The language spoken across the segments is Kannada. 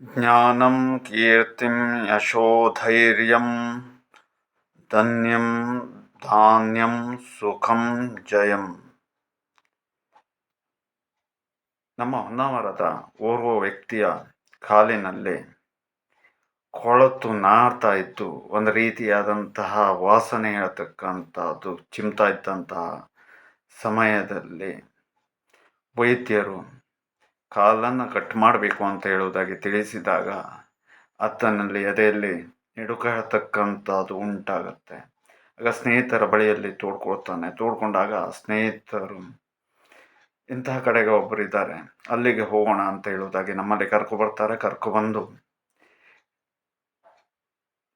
ಜ್ಞಾನಂ ಕೀರ್ತಿಂ ಯಶೋಧೈರ್ಯಂ ಧನ್ಯಂ ಧಾನ್ಯಂ ಸುಖಂ ಜಯಂ ನಮ್ಮ ಹೊನ್ನಾವರದ ಓರ್ವ ವ್ಯಕ್ತಿಯ ಕಾಲಿನಲ್ಲಿ ಕೊಳತು ನಾರ್ತಾ ಇತ್ತು ಒಂದು ರೀತಿಯಾದಂತಹ ವಾಸನೆ ಹೇಳ್ತಕ್ಕಂಥದ್ದು, ಚಿಮ್ತಾ ಇದ್ದಂತಹ ಸಮಯದಲ್ಲಿ ವೈದ್ಯರು ಕಾಲನ್ನು ಕಟ್ ಮಾಡಬೇಕು ಅಂತ ಹೇಳುವುದಾಗಿ ತಿಳಿಸಿದಾಗ ಅತ್ತನಲ್ಲಿ ಎದೆಯಲ್ಲಿ ಹೇಳ್ತಕ್ಕಂಥದ್ದು ಉಂಟಾಗುತ್ತೆ. ಆಗ ಸ್ನೇಹಿತರ ಬಳಿಯಲ್ಲಿ ತೋಡ್ಕೊಳ್ತಾನೆ. ತೋಡ್ಕೊಂಡಾಗ ಸ್ನೇಹಿತರು ಇಂತಹ ಕಡೆಗೆ ಒಬ್ಬರು ಇದ್ದಾರೆ. ಅಲ್ಲಿಗೆ ಹೋಗೋಣ ಅಂತ ಹೇಳುವುದಾಗಿ ನಮ್ಮಲ್ಲಿ ಕರ್ಕೊಬರ್ತಾರೆ ಕರ್ಕೊಬಂದು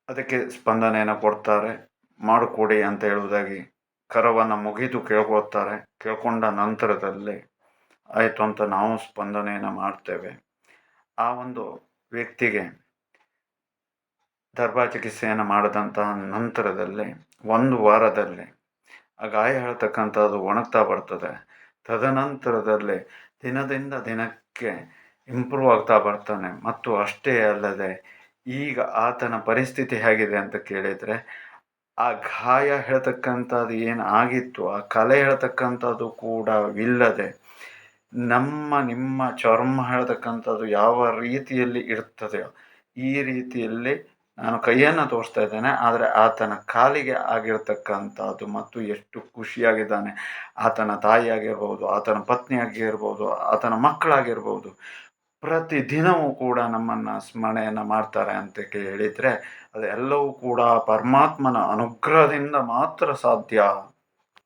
ಅದಕ್ಕೆ ಸ್ಪಂದನೆಯನ್ನು ಕೊಡ್ತಾರೆ. ಮಾಡಿಕೊಡಿ ಅಂತ ಹೇಳುವುದಾಗಿ ಕರವನ್ನು ಮುಗಿದು ಕೇಳ್ಕೊಳ್ತಾರೆ. ಕೇಳ್ಕೊಂಡ ನಂತರದಲ್ಲಿ ಆಯಿತು ಅಂತ ನಾವು ಸ್ಪಂದನೆಯನ್ನು ಮಾಡ್ತೇವೆ. ಆ ಒಂದು ವ್ಯಕ್ತಿಗೆ ದರ್ಭಾ ಚಿಕಿತ್ಸೆಯನ್ನು ಮಾಡಿದಂತಹ ನಂತರದಲ್ಲಿ ಒಂದು ವಾರದಲ್ಲಿ ಆ ಗಾಯ ಹೇಳ್ತಕ್ಕಂಥದ್ದು ಒಣಗ್ತಾ ಬರ್ತದೆ. ತದನಂತರದಲ್ಲಿ ದಿನದಿಂದ ದಿನಕ್ಕೆ ಇಂಪ್ರೂವ್ ಆಗ್ತಾ ಬರ್ತಾನೆ. ಮತ್ತು ಅಷ್ಟೇ ಅಲ್ಲದೆ ಈಗ ಆತನ ಪರಿಸ್ಥಿತಿ ಹೇಗಿದೆ ಅಂತ ಕೇಳಿದರೆ ಆ ಗಾಯ ಹೇಳ್ತಕ್ಕಂಥದ್ದು ಏನು ಆಗಿತ್ತು, ಆ ಕಲೆ ಹೇಳ್ತಕ್ಕಂಥದ್ದು ಕೂಡ ಇಲ್ಲದೆ ನಮ್ಮ, ನಿಮ್ಮ ಚರ್ಮ ಹೇಳ್ತಕ್ಕಂಥದ್ದು ಯಾವ ರೀತಿಯಲ್ಲಿ ಇರ್ತದೆಯೋ ಈ ರೀತಿಯಲ್ಲಿ ನಾನು ಕೈಯನ್ನು ತೋರಿಸ್ತಾ ಇದ್ದೇನೆ, ಆದರೆ ಆತನ ಕಾಲಿಗೆ ಆಗಿರ್ತಕ್ಕಂಥದ್ದು ಮತ್ತು ಎಷ್ಟು ಖುಷಿಯಾಗಿದ್ದಾನೆ. ಆತನ ತಾಯಿಯಾಗಿರ್ಬೋದು ಆತನ ಪತ್ನಿಯಾಗಿರ್ಬೋದು ಆತನ ಮಕ್ಕಳಾಗಿರ್ಬೋದು, ಪ್ರತಿದಿನವೂ ಕೂಡ ನಮ್ಮನ್ನು ಸ್ಮರಣೆಯನ್ನು ಮಾಡ್ತಾರೆ ಅಂತ ಹೇಳಿದರೆ, ಅದೆಲ್ಲವೂ ಕೂಡ ಪರಮಾತ್ಮನ ಅನುಗ್ರಹದಿಂದ ಮಾತ್ರ ಸಾಧ್ಯ.